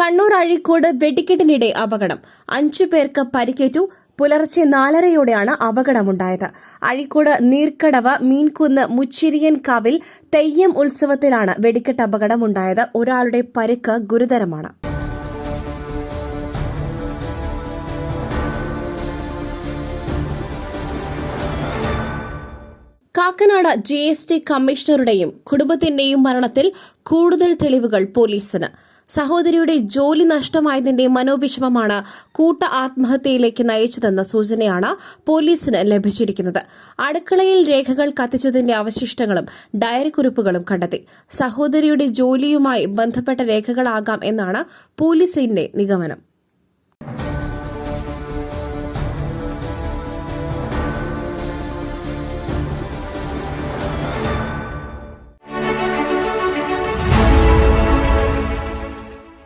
Kannur Azhikode വെടിക്കെട്ടിനിടെ അപകടം. അഞ്ചു പേർക്ക് പരിക്കേറ്റു. പുലർച്ചെ നാലരയോടെയാണ് അപകടമുണ്ടായത്. അഴീക്കോട് നീർക്കടവ് മീൻകുന്ന് മുച്ചിരിയൻ കാവിൽ തെയ്യം ഉത്സവത്തിലാണ് വെടിക്കെട്ട് അപകടമുണ്ടായത്. ഒരാളുടെ പരിക്ക് ഗുരുതരമാണ്. കാക്കനാട് ജി എസ് ടി കമ്മീഷണറുടെയും കുടുംബത്തിന്റെയും മരണത്തിൽ കൂടുതൽ തെളിവുകൾ പോലീസിന്. സഹോദരിയുടെ ജോലി നഷ്ടമായതിന്റെ മനോവിഷമമാണ് കൂട്ട ആത്മഹത്യയിലേക്ക് നയിച്ചതെന്ന സൂചനയാണ് പോലീസിന് ലഭിച്ചിരിക്കുന്നത്. അടുക്കളയിൽ രേഖകൾ കത്തിച്ചതിന്റെ അവശിഷ്ടങ്ങളും ഡയറി കുറിപ്പുകളും കണ്ടെത്തി. സഹോദരിയുടെ ജോലിയുമായി ബന്ധപ്പെട്ട രേഖകളാകാം എന്നാണ് പോലീസിന്റെ നിഗമനം.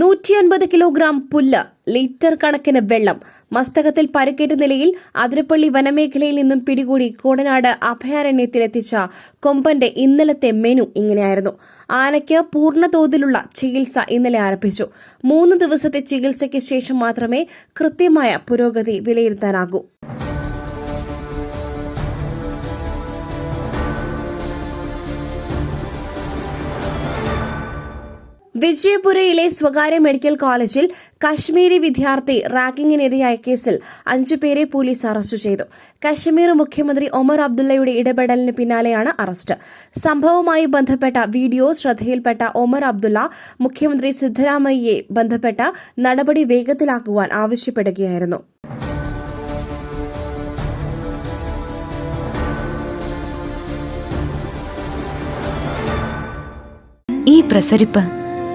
നൂറ്റി അൻപത് കിലോഗ്രാം പുല്ല് ലിറ്റർ കണക്കിന് വെള്ളം. മസ്തകത്തിൽ പരുക്കേറ്റ നിലയിൽ അതിരപ്പള്ളി വനമേഖലയിൽ നിന്നും പിടികൂടി കോടനാട് അഭയാരണ്യത്തിലെത്തിച്ച കൊമ്പന്റെ ഇന്നലത്തെ മെനു ഇങ്ങനെയായിരുന്നു. ആനയ്ക്ക് പൂർണ തോതിലുള്ള ചികിത്സ ഇന്നലെ ആരംഭിച്ചു. മൂന്ന് ദിവസത്തെ ചികിത്സയ്ക്ക് ശേഷം മാത്രമേ കൃത്യമായ പുരോഗതി വിലയിരുത്താനാകൂ. വിജയപുരയിലെ സ്വകാര്യ മെഡിക്കൽ കോളേജിൽ കശ്മീരി വിദ്യാർത്ഥി റാഗിങ്ങിനിരയായ കേസിൽ അഞ്ചുപേരെ പോലീസ് അറസ്റ്റ് ചെയ്തു. കശ്മീർ മുഖ്യമന്ത്രി ഒമർ അബ്ദുള്ളയുടെ ഇടപെടലിന് പിന്നാലെയാണ് അറസ്റ്റ്. സംഭവവുമായി ബന്ധപ്പെട്ട വീഡിയോ ശ്രദ്ധയിൽപ്പെട്ട ഒമർ അബ്ദുള്ള മുഖ്യമന്ത്രി സിദ്ധരാമയ്യയെ ബന്ധപ്പെട്ട നടപടി വേഗത്തിലാക്കുവാൻ ആവശ്യപ്പെടുകയായിരുന്നു. ഈ പ്രസരിപ്പ്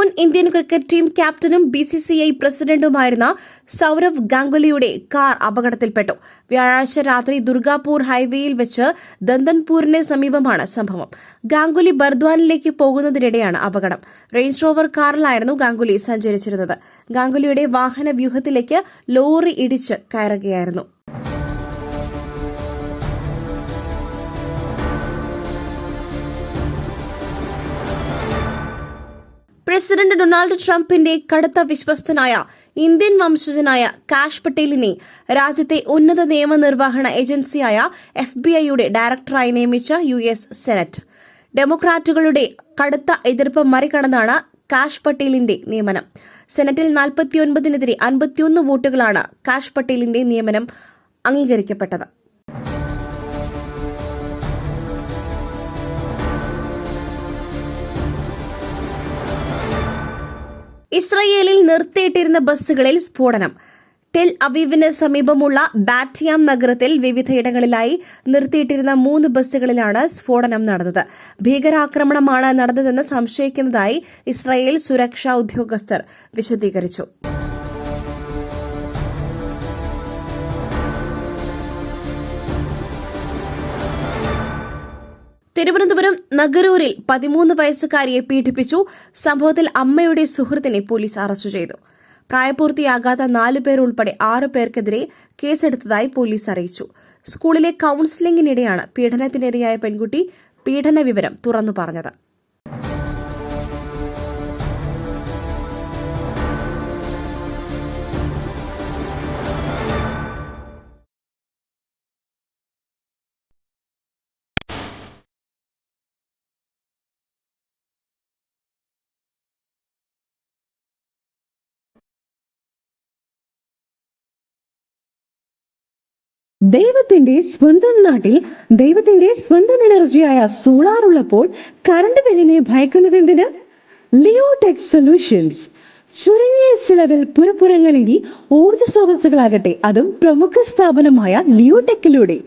മുൻ ഇന്ത്യൻ ക്രിക്കറ്റ് ടീം ക്യാപ്റ്റനും ബി സി സി ഐ പ്രസിഡന്റുമായിരുന്ന സൌരവ് ഗാംഗുലിയുടെ കാർ അപകടത്തിൽപ്പെട്ടു. വ്യാഴാഴ്ച രാത്രി ദുർഗാപൂർ ഹൈവേയിൽ വെച്ച് ദന്തൻപൂരിന് സമീപമാണ് സംഭവം. ഗാംഗുലി ബർദ്വാനിലേക്ക് പോകുന്നതിനിടെയാണ് അപകടം. റേഞ്ച് റോവർ കാറിലായിരുന്നു ഗാംഗുലി സഞ്ചരിച്ചിരുന്നത്. ഗാംഗുലിയുടെ വാഹന വ്യൂഹത്തിലേക്ക് ലോറി ഇടിച്ച് കയറുകയായിരുന്നു. പ്രസിഡന്റ് ഡൊണാൾഡ് ട്രംപിന്റെ കടുത്ത വിശ്വസ്തനായ ഇന്ത്യൻ വംശജനായ കാഷ് പട്ടേലിനെ രാജ്യത്തെ ഉന്നത നിയമനിർവഹണ ഏജൻസിയായ എഫ് ബി ഐയുടെ ഡയറക്ടറായി നിയമിച്ച യു എസ് സെനറ്റ്. ഡെമോക്രാറ്റുകളുടെ കടുത്ത എതിർപ്പ് മറികടന്നാണ് കാഷ് പട്ടേലിന്റെ നിയമനം. സെനറ്റിൽ നാൽപ്പത്തിയൊൻപതിനെതിരെ അൻപത്തിയൊന്ന് വോട്ടുകളാണ് കാഷ് പട്ടേലിന്റെ നിയമനം അംഗീകരിക്കപ്പെട്ടത്. ഇസ്രയേലിൽ നിർത്തിയിട്ടിരുന്ന ബസ്സുകളിൽ സ്ഫോടനം. ടെൽ അവീവിന് സമീപമുള്ള ബാറ്റിയാം നഗരത്തിൽ വിവിധയിടങ്ങളിലായി നിർത്തിയിട്ടിരുന്ന മൂന്ന് ബസ്സുകളിലാണ് സ്ഫോടനം നടന്നത്. ഭീകരാക്രമണമാണ് നടന്നതെന്ന് സംശയിക്കുന്നതായി ഇസ്രായേൽ സുരക്ഷാ ഉദ്യോഗസ്ഥർ വിശദീകരിച്ചു. തിരുവനന്തപുരം നഗരൂരിൽ പതിമൂന്ന് വയസ്സുകാരിയെ പീഡിപ്പിച്ചു. സംഭവത്തിൽ അമ്മയുടെ സുഹൃത്തിനെ പോലീസ് അറസ്റ്റ് ചെയ്തു. പ്രായപൂർത്തിയാകാത്ത നാലു പേർ ഉൾപ്പെടെ ആറു പേർക്കെതിരെ കേസെടുത്തതായി പോലീസ് അറിയിച്ചു. സ്കൂളിലെ കൌൺസിലിംഗിനിടെയാണ് പീഡനത്തിനിരയായ പെൺകുട്ടി പീഡന വിവരം തുറന്നു പറഞ്ഞത്. ദൈവത്തിന്റെ സ്വന്തം നാട്ടിൽ ദൈവത്തിന്റെ സ്വന്തം എനർജിയായ സോളാർ ഉള്ളപ്പോൾ കറണ്ട് ബില്ലിനെ ഭയക്കുന്നത് എന്തിന്? Leotech solutions. ചുരുങ്ങിയ ചിലവിൽ പുരപ്പുറങ്ങൾ ഇനി ഊർജ സ്രോതസ്സുകളാകട്ടെ. അതും പ്രമുഖ സ്ഥാപനമായ ലിയോടെക്കിലൂടെ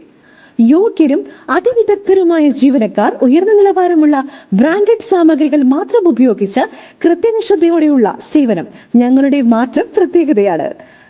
യോഗ്യരും അതിവിദഗ്ധരുമായ ജീവനക്കാർ ഉയർന്ന നിലവാരമുള്ള ബ്രാൻഡഡ് സാമഗ്രികൾ മാത്രം ഉപയോഗിച്ച് കൃത്യനിഷ്ഠതയോടെയുള്ള സേവനം ഞങ്ങളുടെ മാത്രം പ്രത്യേകതയാണ്.